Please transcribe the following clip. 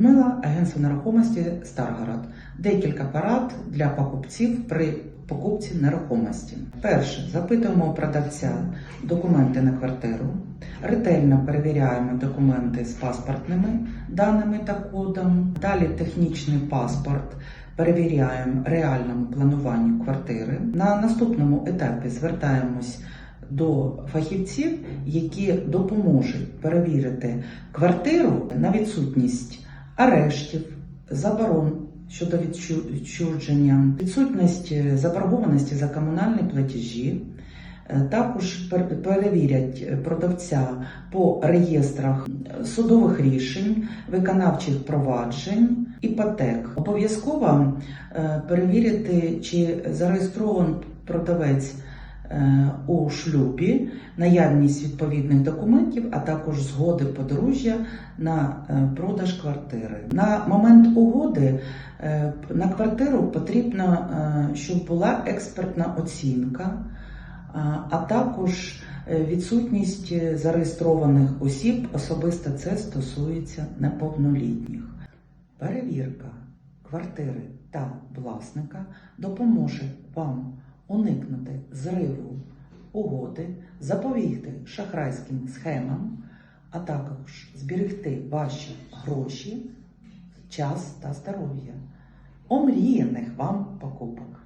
Людмила, агентство нерухомості Старгород. Декілька порад для покупців при покупці нерухомості. Перше, запитуємо у продавця документи на квартиру. Ретельно перевіряємо документи з паспортними даними та кодом. Далі технічний паспорт. Перевіряємо реальному плануванню квартири. На наступному етапі звертаємось до фахівців, які допоможуть перевірити квартиру на відсутність арештів, заборон щодо відчу- відчуження, відсутність заборгованості за комунальні платежі. Е, Також пер- перевірять продавця по реєстрах судових рішень, виконавчих проваджень, іпотек. Обов'язково е, перевірити, чи зареєстрований продавець у шлюбі, наявність відповідних документів, а також згоди подружжя на е, продаж квартири. На момент угоди е, на квартиру потрібно, е, щоб була експертна оцінка, а- також е, відсутність е, зареєстрованих осіб, особисто це стосується неповнолітніх. Перевірка квартири та власника допоможе вам уникнути зриву угоди, запобігти шахрайським схемам, а також зберегти ваші гроші, час та здоров'я. Омріяних вам покупок!